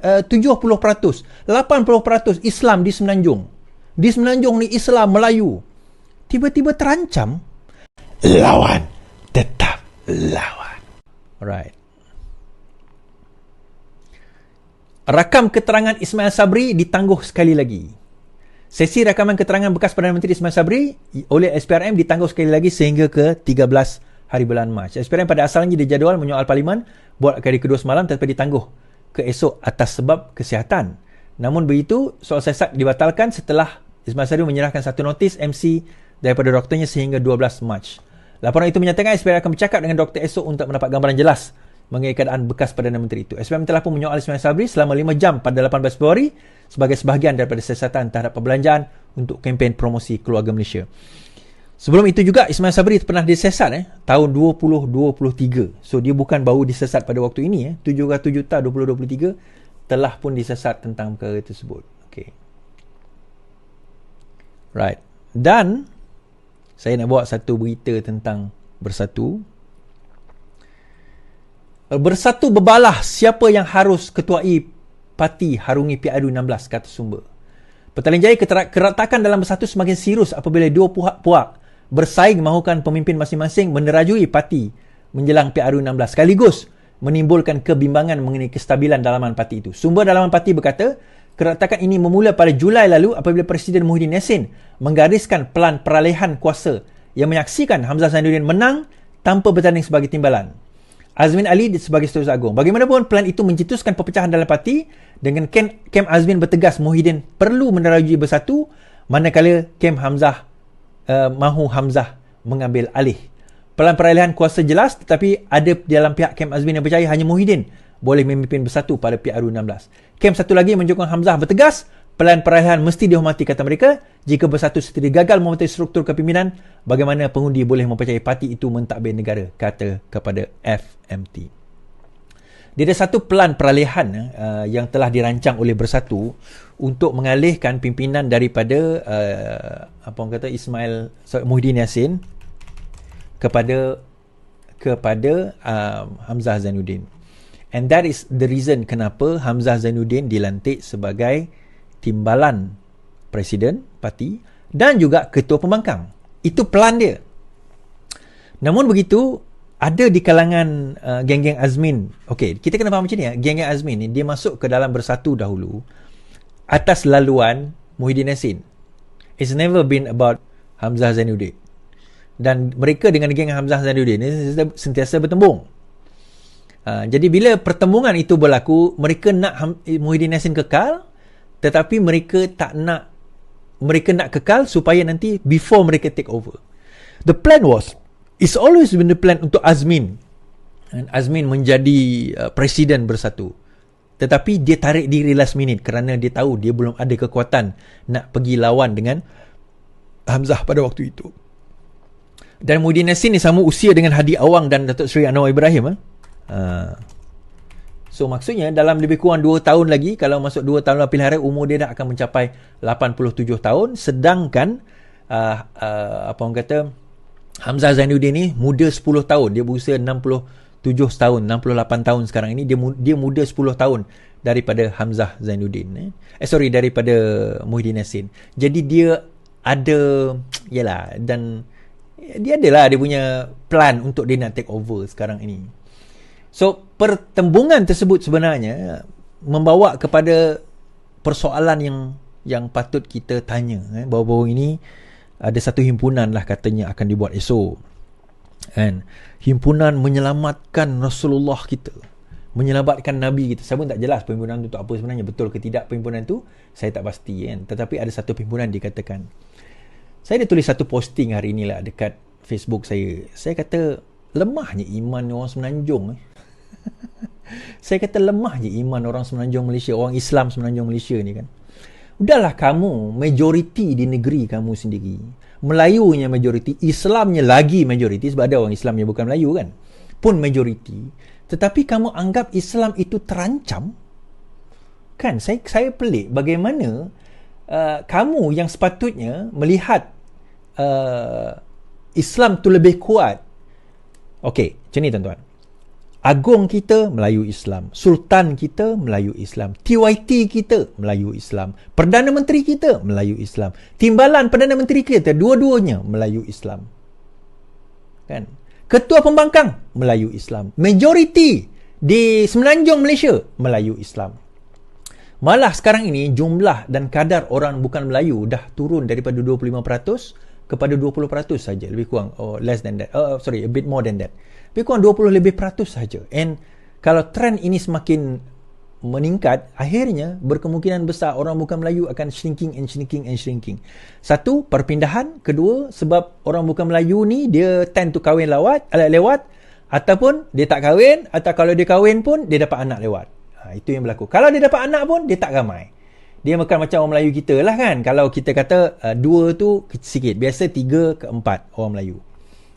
uh, 70%, 80% Islam di Semenanjung. Di Semenanjung ni Islam Melayu. Tiba-tiba terancam lawan tetap lawan. Alright. Rakam keterangan Ismail Sabri ditangguh sekali lagi. Sesi rakaman keterangan bekas Perdana Menteri Ismail Sabri oleh SPRM ditangguh sekali lagi sehingga ke 13 hari bulan Mac. SPRM pada asalnya dijadual menyoal Parlimen buat kali kedua semalam tetapi ditangguh ke esok atas sebab kesihatan. Namun begitu, soal sesak dibatalkan setelah Ismail Sabri menyerahkan satu notis MC daripada doktornya sehingga 12 Mac. Laporan itu menyatakan SPRM akan bercakap dengan doktor esok untuk mendapat gambaran jelas mengenai keadaan bekas Perdana Menteri itu. SPM telah pun menyoal Ismail Sabri selama 5 jam pada 18 Februari sebagai sebahagian daripada siasatan terhadap perbelanjaan untuk kempen promosi keluarga Malaysia. Sebelum itu juga Ismail Sabri pernah disesat eh, tahun 2023. So dia bukan baru disesat pada waktu ini eh. 7 Juta 2023 telah pun disesat tentang perkara tersebut. Okay. Right. Dan saya nak bawa satu berita tentang bersatu Bersatu berbalah siapa yang harus ketuai parti harungi PRU 16 kata sumber. Petaling Jaya keratakan dalam bersatu semakin serius apabila dua puak-puak bersaing mahukan pemimpin masing-masing menerajui parti menjelang PRU 16 sekaligus menimbulkan kebimbangan mengenai kestabilan dalaman parti itu. Sumber dalaman parti berkata, keratakan ini memula pada Julai lalu apabila Presiden Muhyiddin Yassin menggariskan pelan peralihan kuasa yang menyaksikan Hamzah Zainuddin menang tanpa bertanding sebagai timbalan. Azmin Ali sebagai Setiausaha Agung. Bagaimanapun plan itu mencetuskan perpecahan dalam parti dengan Kem Azmin bertegas Muhyiddin perlu menerajui bersatu manakala Kem Hamzah uh, mahu Hamzah mengambil alih. Pelan peralihan kuasa jelas tetapi ada dalam pihak Kem Azmin yang percaya hanya Muhyiddin boleh memimpin bersatu pada PRU 16. Kem satu lagi menyokong Hamzah bertegas Pelan peralihan mesti dihormati kata mereka. Jika bersatu sendiri gagal mementai struktur kepimpinan, bagaimana pengundi boleh mempercayai parti itu mentadbir negara, kata kepada FMT. Dia ada satu pelan peralihan uh, yang telah dirancang oleh Bersatu untuk mengalihkan pimpinan daripada uh, apa orang kata Ismail sorry, Muhyiddin Yassin kepada kepada uh, Hamzah Zainuddin. And that is the reason kenapa Hamzah Zainuddin dilantik sebagai timbalan presiden parti dan juga ketua pembangkang. Itu pelan dia. Namun begitu, ada di kalangan uh, geng-geng Azmin. Okey, kita kena faham macam ni ya. Geng-geng Azmin ni dia masuk ke dalam bersatu dahulu atas laluan Muhyiddin Yassin. It's never been about Hamzah Zainuddin. Dan mereka dengan geng Hamzah Zainuddin ni sentiasa bertembung. Uh, jadi bila pertembungan itu berlaku, mereka nak Ham- Muhyiddin Yassin kekal tetapi mereka tak nak mereka nak kekal supaya nanti before mereka take over the plan was it's always been the plan untuk Azmin. And Azmin menjadi uh, presiden bersatu. Tetapi dia tarik diri last minute kerana dia tahu dia belum ada kekuatan nak pergi lawan dengan Hamzah pada waktu itu. Dan Muhyiddin Nasir ni sama usia dengan Hadi Awang dan Datuk Seri Anwar Ibrahim eh? uh, So maksudnya dalam lebih kurang 2 tahun lagi kalau masuk 2 tahun lepas pilihan umur dia dah akan mencapai 87 tahun. Sedangkan uh, uh, apa orang kata Hamzah Zainuddin ni muda 10 tahun. Dia berusia 67 tahun 68 tahun sekarang ini. Dia dia muda 10 tahun daripada Hamzah Zainuddin eh, eh sorry daripada Muhyiddin Yassin. Jadi dia ada yalah dan dia adalah dia punya plan untuk dia nak take over sekarang ini. So pertembungan tersebut sebenarnya membawa kepada persoalan yang yang patut kita tanya eh. Bahawa ini ada satu himpunan lah katanya akan dibuat esok kan? Himpunan menyelamatkan Rasulullah kita menyelamatkan Nabi kita. Saya pun tak jelas perhimpunan itu apa sebenarnya betul ke tidak perhimpunan itu saya tak pasti kan? Tetapi ada satu perhimpunan dikatakan. Saya ada tulis satu posting hari ini lah dekat Facebook saya. Saya kata lemahnya iman orang semenanjung eh. Saya kata lemah je iman orang semenanjung Malaysia, orang Islam semenanjung Malaysia ni kan. Udahlah kamu majoriti di negeri kamu sendiri. Melayunya majoriti, Islamnya lagi majoriti sebab ada orang Islam yang bukan Melayu kan. Pun majoriti. Tetapi kamu anggap Islam itu terancam? Kan saya saya pelik bagaimana uh, kamu yang sepatutnya melihat uh, Islam tu lebih kuat. Okey, macam ni tuan-tuan Agung kita Melayu Islam. Sultan kita Melayu Islam. TYT kita Melayu Islam. Perdana Menteri kita Melayu Islam. Timbalan Perdana Menteri kita dua-duanya Melayu Islam. Kan? Ketua Pembangkang Melayu Islam. Majoriti di Semenanjung Malaysia Melayu Islam. Malah sekarang ini jumlah dan kadar orang bukan Melayu dah turun daripada 25% kepada 20% saja lebih kurang oh, less than that. Oh sorry, a bit more than that lebih kurang 20 lebih peratus saja. And kalau trend ini semakin meningkat, akhirnya berkemungkinan besar orang bukan Melayu akan shrinking and shrinking and shrinking. Satu, perpindahan. Kedua, sebab orang bukan Melayu ni dia tend to kahwin lewat, lewat ataupun dia tak kahwin atau kalau dia kahwin pun dia dapat anak lewat. Ha, itu yang berlaku. Kalau dia dapat anak pun dia tak ramai. Dia bukan macam orang Melayu kita lah kan. Kalau kita kata uh, dua tu sikit. Biasa tiga ke empat orang Melayu.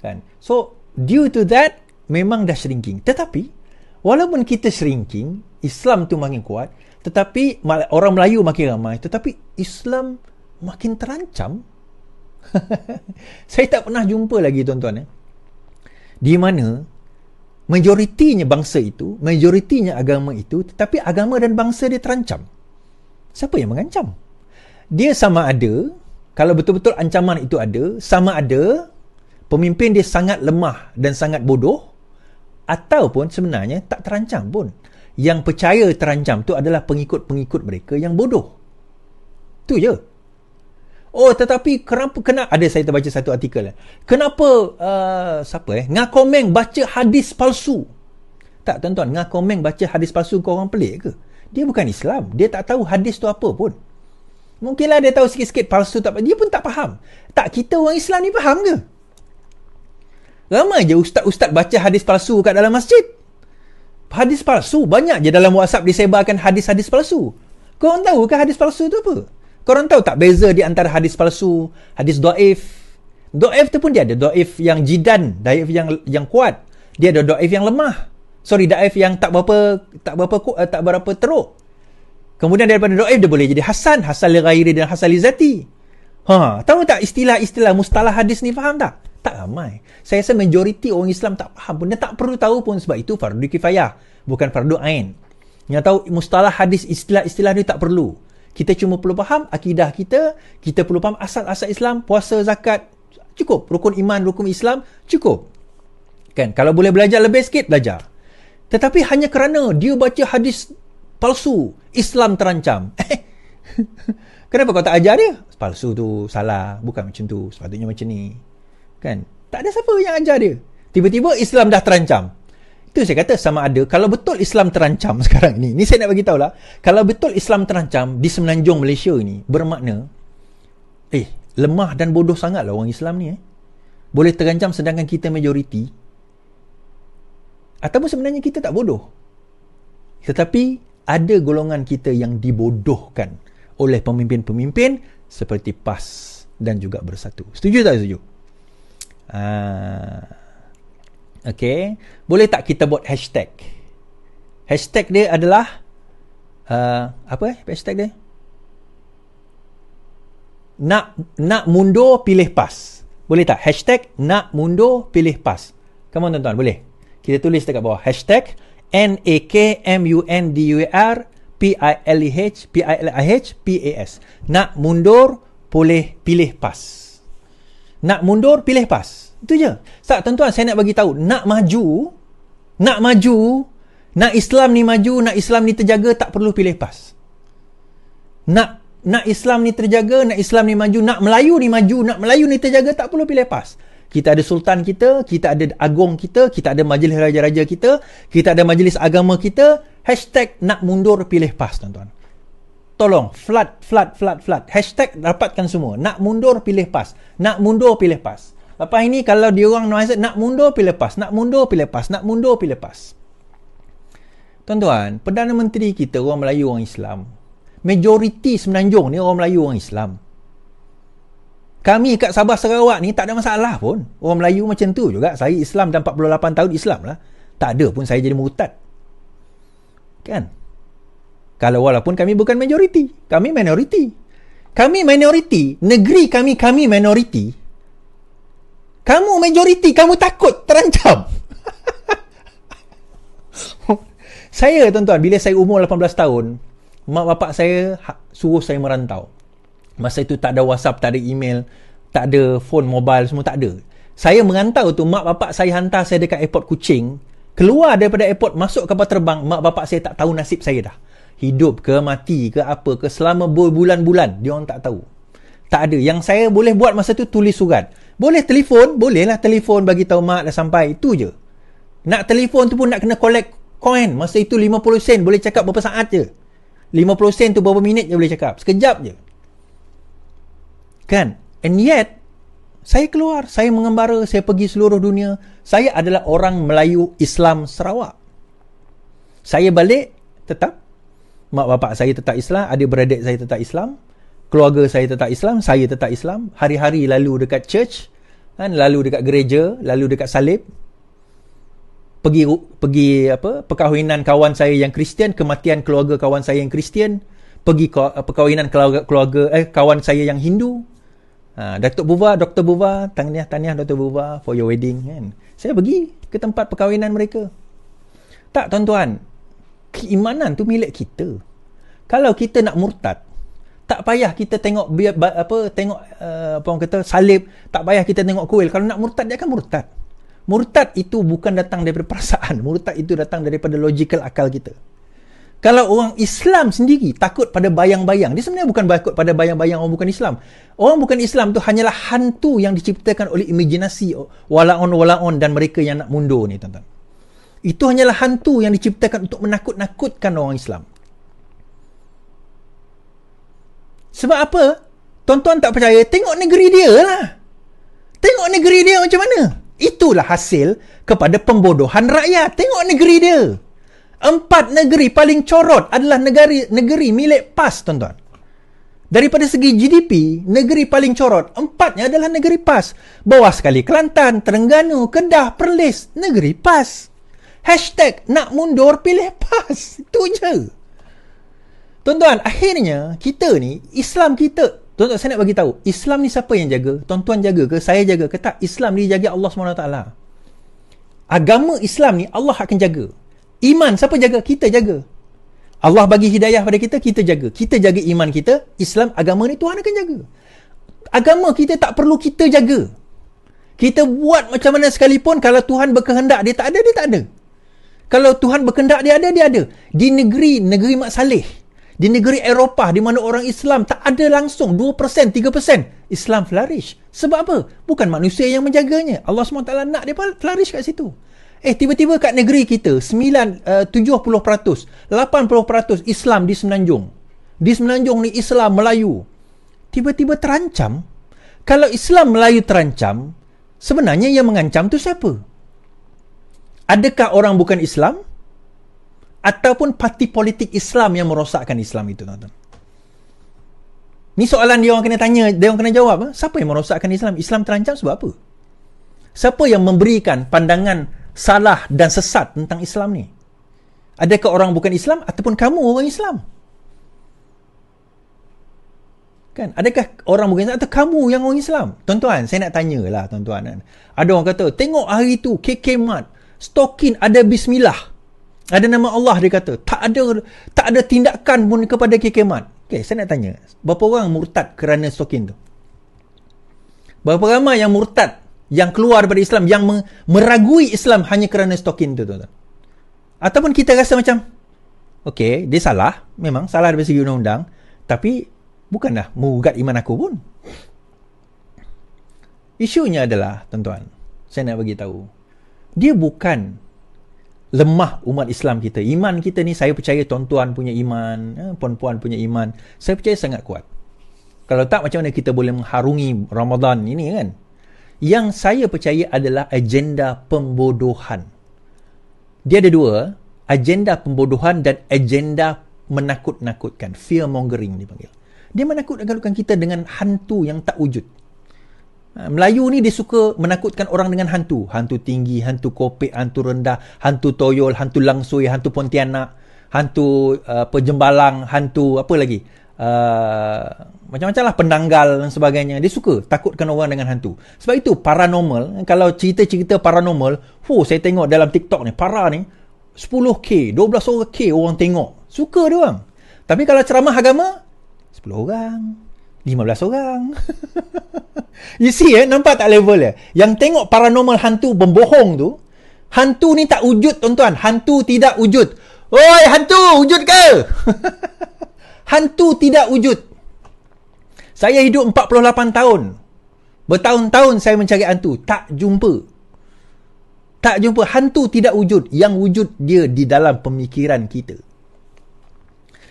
Kan? So, due to that memang dah shrinking. Tetapi walaupun kita shrinking Islam tu makin kuat tetapi orang Melayu makin ramai tetapi Islam makin terancam. Saya tak pernah jumpa lagi tuan-tuan eh. Di mana majoritinya bangsa itu majoritinya agama itu tetapi agama dan bangsa dia terancam. Siapa yang mengancam? Dia sama ada kalau betul-betul ancaman itu ada sama ada pemimpin dia sangat lemah dan sangat bodoh ataupun sebenarnya tak terancam pun. Yang percaya terancam tu adalah pengikut-pengikut mereka yang bodoh. Tu je. Oh tetapi kenapa kena ada saya terbaca satu artikel Kenapa uh, siapa eh Ngakomeng baca hadis palsu? Tak tuan-tuan, Ngakomeng baca hadis palsu kau orang pelik ke? Dia bukan Islam. Dia tak tahu hadis tu apa pun. Mungkinlah dia tahu sikit-sikit palsu tak dia pun tak faham. Tak kita orang Islam ni faham ke? Ramai je ustaz-ustaz baca hadis palsu kat dalam masjid. Hadis palsu. Banyak je dalam WhatsApp disebarkan hadis-hadis palsu. Korang tahu ke hadis palsu tu apa? Korang tahu tak beza di antara hadis palsu, hadis do'if? Do'if tu pun dia ada. Do'if yang jidan. Do'if yang yang kuat. Dia ada do'if yang lemah. Sorry, do'if yang tak berapa tak berapa uh, tak berapa teruk. Kemudian daripada do'if dia boleh jadi hasan. Hasan li ghairi dan hasan li zati. Ha, tahu tak istilah-istilah mustalah hadis ni faham tak? Tak ramai. Saya rasa majoriti orang Islam tak faham pun. Dia tak perlu tahu pun sebab itu fardu kifayah. Bukan fardu ain. Yang tahu mustalah hadis istilah-istilah ni tak perlu. Kita cuma perlu faham akidah kita. Kita perlu faham asal-asal Islam. Puasa, zakat. Cukup. Rukun iman, rukun Islam. Cukup. Kan? Kalau boleh belajar lebih sikit, belajar. Tetapi hanya kerana dia baca hadis palsu. Islam terancam. Kenapa kau tak ajar dia? Palsu tu salah. Bukan macam tu. Sepatutnya macam ni. Kan? Tak ada siapa yang ajar dia. Tiba-tiba Islam dah terancam. Itu saya kata sama ada kalau betul Islam terancam sekarang ni. Ni saya nak bagi lah. Kalau betul Islam terancam di semenanjung Malaysia ni bermakna eh lemah dan bodoh sangat lah orang Islam ni eh. Boleh terancam sedangkan kita majoriti. Ataupun sebenarnya kita tak bodoh. Tetapi ada golongan kita yang dibodohkan oleh pemimpin-pemimpin seperti PAS dan juga Bersatu. Setuju tak setuju? Ah. Okay. Boleh tak kita buat hashtag? Hashtag dia adalah uh, apa eh hashtag dia? Nak nak mundur pilih PAS. Boleh tak? Hashtag nak mundur pilih PAS. Come on tuan-tuan, boleh? Kita tulis dekat bawah. Hashtag N-A-K-M-U-N-D-U-R P-I-L-E-H P-I-L-I-H P-A-S. Nak mundur boleh pilih PAS. Nak mundur, pilih PAS. Itu je. Tak, tuan-tuan, saya nak bagi tahu. Nak maju, nak maju, nak Islam ni maju, nak Islam ni terjaga, tak perlu pilih PAS. Nak nak Islam ni terjaga, nak Islam ni maju, nak Melayu ni maju, nak Melayu ni terjaga, tak perlu pilih PAS. Kita ada sultan kita, kita ada agung kita, kita ada majlis raja-raja kita, kita ada majlis agama kita. Hashtag nak mundur pilih PAS, tuan-tuan tolong flood flood flood flood hashtag dapatkan semua nak mundur pilih pas nak mundur pilih pas lepas ini kalau dia orang nak mundur pilih pas nak mundur pilih pas nak mundur pilih pas tuan-tuan Perdana Menteri kita orang Melayu orang Islam. Majoriti semenanjung ni orang Melayu orang Islam. Kami kat Sabah Sarawak ni tak ada masalah pun. Orang Melayu macam tu juga. Saya Islam dan 48 tahun Islam lah. Tak ada pun saya jadi murtad. Kan? Kalau walaupun kami bukan majoriti, kami minoriti. Kami minoriti, negeri kami kami minoriti. Kamu majoriti, kamu takut terancam. Saya tuan-tuan, bila saya umur 18 tahun, mak bapak saya ha- suruh saya merantau. Masa itu tak ada WhatsApp, tak ada email, tak ada phone mobile, semua tak ada. Saya merantau tu, mak bapak saya hantar saya dekat airport Kuching, keluar daripada airport, masuk kapal terbang, mak bapak saya tak tahu nasib saya dah. Hidup ke, mati ke, apa ke, selama berbulan-bulan, dia orang tak tahu. Tak ada. Yang saya boleh buat masa tu, tulis surat. Boleh telefon, bolehlah telefon bagi tahu mak dah sampai. Itu je. Nak telefon tu pun nak kena collect coin. Masa itu 50 sen, boleh cakap berapa saat je. 50 sen tu berapa minit je boleh cakap. Sekejap je. Kan? And yet, saya keluar, saya mengembara, saya pergi seluruh dunia. Saya adalah orang Melayu Islam Sarawak. Saya balik, tetap. Mak bapak saya tetap Islam, adik-beradik saya tetap Islam. Keluarga saya tetap Islam, saya tetap Islam. Hari-hari lalu dekat church, kan? lalu dekat gereja, lalu dekat salib. Pergi pergi apa perkahwinan kawan saya yang Kristian, kematian keluarga kawan saya yang Kristian, pergi perkahwinan keluarga, keluarga eh kawan saya yang Hindu, Ha, Datuk Buva, Dr. Buva, tahniah tahniah Dr. Buva for your wedding kan. Saya pergi ke tempat perkahwinan mereka. Tak tuan-tuan, keimanan tu milik kita. Kalau kita nak murtad, tak payah kita tengok apa tengok uh, apa orang kata salib, tak payah kita tengok kuil. Kalau nak murtad dia akan murtad. Murtad itu bukan datang daripada perasaan, murtad itu datang daripada logical akal kita. Kalau orang Islam sendiri takut pada bayang-bayang, dia sebenarnya bukan takut pada bayang-bayang orang bukan Islam. Orang bukan Islam tu hanyalah hantu yang diciptakan oleh imajinasi walaon-walaon dan mereka yang nak mundur ni, tuan-tuan. Itu hanyalah hantu yang diciptakan untuk menakut-nakutkan orang Islam. Sebab apa? Tuan-tuan tak percaya, tengok negeri dia lah. Tengok negeri dia macam mana? Itulah hasil kepada pembodohan rakyat. Tengok negeri dia. Empat negeri paling corot adalah negeri negeri milik PAS, tuan-tuan. Daripada segi GDP, negeri paling corot, empatnya adalah negeri PAS. Bawah sekali Kelantan, Terengganu, Kedah, Perlis, negeri PAS. Hashtag nak mundur pilih PAS. Itu je. Tuan-tuan, akhirnya kita ni, Islam kita, tuan-tuan saya nak bagi tahu, Islam ni siapa yang jaga? Tuan-tuan jaga ke? Saya jaga ke? Tak, Islam ni jaga Allah SWT. Agama Islam ni Allah akan jaga. Iman siapa jaga? Kita jaga. Allah bagi hidayah pada kita, kita jaga. Kita jaga iman kita, Islam, agama ni Tuhan akan jaga. Agama kita tak perlu kita jaga. Kita buat macam mana sekalipun, kalau Tuhan berkehendak dia tak ada, dia tak ada. Kalau Tuhan berkehendak dia ada, dia ada. Di negeri, negeri Mak Saleh, di negeri Eropah, di mana orang Islam tak ada langsung 2%, 3%, Islam flourish. Sebab apa? Bukan manusia yang menjaganya. Allah SWT nak dia flourish kat situ. Eh tiba-tiba kat negeri kita 9 uh, 70%, 80% Islam di Semenanjung. Di Semenanjung ni Islam Melayu. Tiba-tiba terancam. Kalau Islam Melayu terancam, sebenarnya yang mengancam tu siapa? Adakah orang bukan Islam? Ataupun parti politik Islam yang merosakkan Islam itu, tuan-tuan? Ni soalan dia orang kena tanya, dia orang kena jawab. Eh? Siapa yang merosakkan Islam? Islam terancam sebab apa? Siapa yang memberikan pandangan salah dan sesat tentang Islam ni? Adakah orang bukan Islam ataupun kamu orang Islam? Kan? Adakah orang bukan Islam atau kamu yang orang Islam? Tuan-tuan, saya nak tanyalah tuan-tuan. Kan? Ada orang kata, tengok hari tu KK Mat, stokin ada bismillah. Ada nama Allah dia kata. Tak ada tak ada tindakan pun kepada KK Mat. Okay, saya nak tanya. Berapa orang murtad kerana stokin tu? Berapa ramai yang murtad yang keluar daripada Islam yang meragui Islam hanya kerana stokin tu tuan-tuan. Ataupun kita rasa macam okey, dia salah, memang salah dari segi undang-undang, tapi bukanlah mengugat iman aku pun. Isunya adalah, tuan-tuan, saya nak bagi tahu. Dia bukan lemah umat Islam kita. Iman kita ni saya percaya tuan-tuan punya iman, eh, puan-puan punya iman. Saya percaya sangat kuat. Kalau tak macam mana kita boleh mengharungi Ramadan ini kan? yang saya percaya adalah agenda pembodohan. Dia ada dua, agenda pembodohan dan agenda menakut-nakutkan. Fear mongering dipanggil. Dia menakut-nakutkan kita dengan hantu yang tak wujud. Ha, Melayu ni dia suka menakutkan orang dengan hantu. Hantu tinggi, hantu kopek, hantu rendah, hantu toyol, hantu langsui, hantu pontianak, hantu uh, pejembalang, hantu apa lagi? Uh, macam-macam lah penanggal dan sebagainya. Dia suka takutkan orang dengan hantu. Sebab itu paranormal, kalau cerita-cerita paranormal, hu saya tengok dalam TikTok ni, para ni, 10k, 12 k orang tengok. Suka dia orang. Tapi kalau ceramah agama 10 orang, 15 orang. you see eh, nampak tak level dia? Yang tengok paranormal hantu membohong tu, hantu ni tak wujud tuan-tuan. Hantu tidak wujud. Oi, hantu wujud ke? hantu tidak wujud. Saya hidup 48 tahun. Bertahun-tahun saya mencari hantu, tak jumpa. Tak jumpa hantu tidak wujud. Yang wujud dia di dalam pemikiran kita.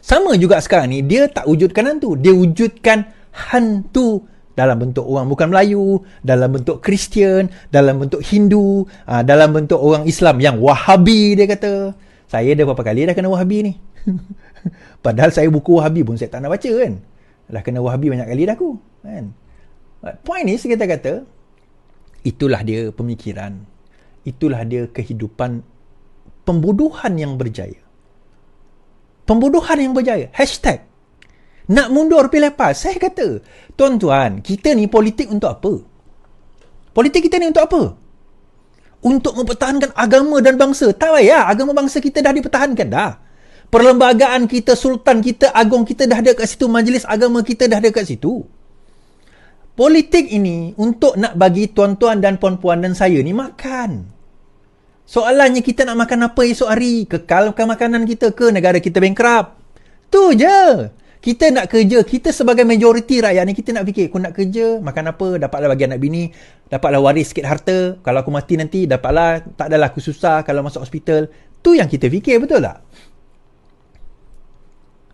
Sama juga sekarang ni, dia tak wujudkan hantu. Dia wujudkan hantu dalam bentuk orang bukan Melayu, dalam bentuk Kristian, dalam bentuk Hindu, ah, dalam bentuk orang Islam yang Wahabi dia kata. Saya dah berapa kali dah kena Wahabi ni. Padahal saya buku Wahabi pun saya tak nak baca kan. Dah kena Wahabi banyak kali dah aku. Kan? Point ni kita kata, itulah dia pemikiran itulah dia kehidupan pembodohan yang berjaya. Pembodohan yang berjaya. Hashtag. Nak mundur pilih lepas. Saya kata, tuan-tuan, kita ni politik untuk apa? Politik kita ni untuk apa? Untuk mempertahankan agama dan bangsa. Tak payah, agama bangsa kita dah dipertahankan dah. Perlembagaan kita, sultan kita, agung kita dah ada kat situ. Majlis agama kita dah ada kat situ. Politik ini untuk nak bagi tuan-tuan dan puan-puan dan saya ni makan. Soalannya kita nak makan apa esok hari? Kekalkan makanan kita ke negara kita bankrupt? Tu je. Kita nak kerja. Kita sebagai majoriti rakyat ni kita nak fikir. Aku nak kerja, makan apa, dapatlah bagi anak bini, dapatlah waris sikit harta. Kalau aku mati nanti, dapatlah, tak adalah aku susah kalau masuk hospital. Tu yang kita fikir, betul tak?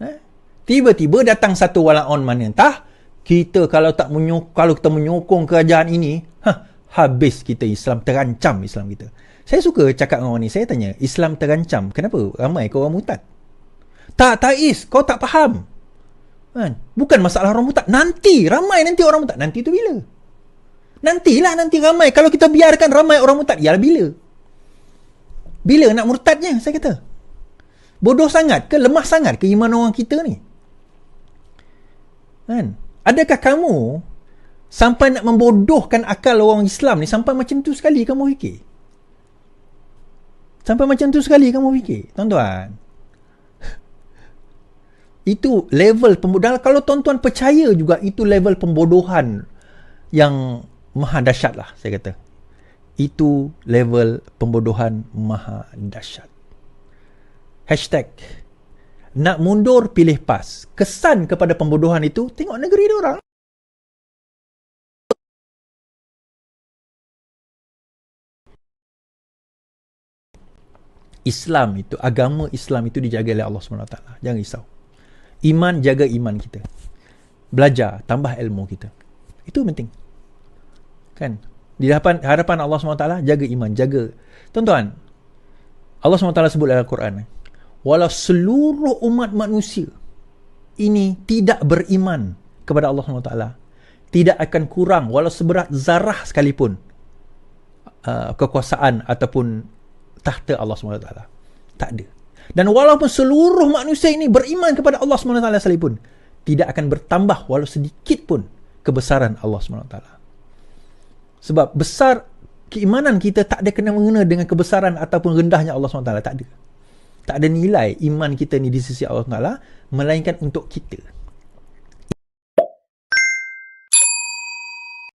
Eh? Tiba-tiba datang satu walaon mana entah. Kita kalau tak menyok kalau kita menyokong kerajaan ini, ha, habis kita Islam, terancam Islam kita. Saya suka cakap dengan orang ni. Saya tanya, Islam terancam. Kenapa? Ramai kau orang mutad. Tak, is. Kau tak faham. Kan? Bukan masalah orang mutad. Nanti. Ramai nanti orang mutad. Nanti tu bila? Nantilah nanti ramai. Kalau kita biarkan ramai orang mutad. Ya bila? Bila nak murtadnya? Saya kata. Bodoh sangat ke? Lemah sangat ke iman orang kita ni? Kan? Adakah kamu sampai nak membodohkan akal orang Islam ni sampai macam tu sekali kamu fikir? Sampai macam tu sekali kamu fikir. Tuan-tuan. Itu level pembodohan. Kalau tuan-tuan percaya juga itu level pembodohan yang maha dahsyat lah saya kata. Itu level pembodohan maha dahsyat. Hashtag. Nak mundur pilih pas. Kesan kepada pembodohan itu, tengok negeri dia orang. Islam itu, agama Islam itu dijaga oleh Allah SWT. Jangan risau. Iman, jaga iman kita. Belajar, tambah ilmu kita. Itu penting. Kan? Di hadapan, hadapan Allah SWT, jaga iman, jaga. Tuan-tuan, Allah SWT sebut dalam Al-Quran, walau seluruh umat manusia ini tidak beriman kepada Allah SWT, tidak akan kurang walau seberat zarah sekalipun uh, kekuasaan ataupun tahta Allah SWT. Tak ada. Dan walaupun seluruh manusia ini beriman kepada Allah SWT sekalipun, tidak akan bertambah walau sedikit pun kebesaran Allah SWT. Sebab besar keimanan kita tak ada kena mengena dengan kebesaran ataupun rendahnya Allah SWT. Tak ada. Tak ada nilai iman kita ni di sisi Allah SWT, melainkan untuk kita.